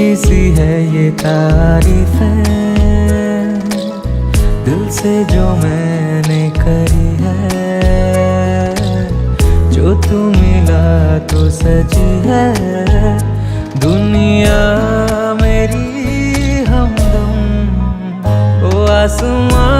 ऊँची सी है ये तारीफ़ दिल से जो मैंने करी है, जो तू मिला तो सजी है। दुनिया मेरी हमदम ओ आसमां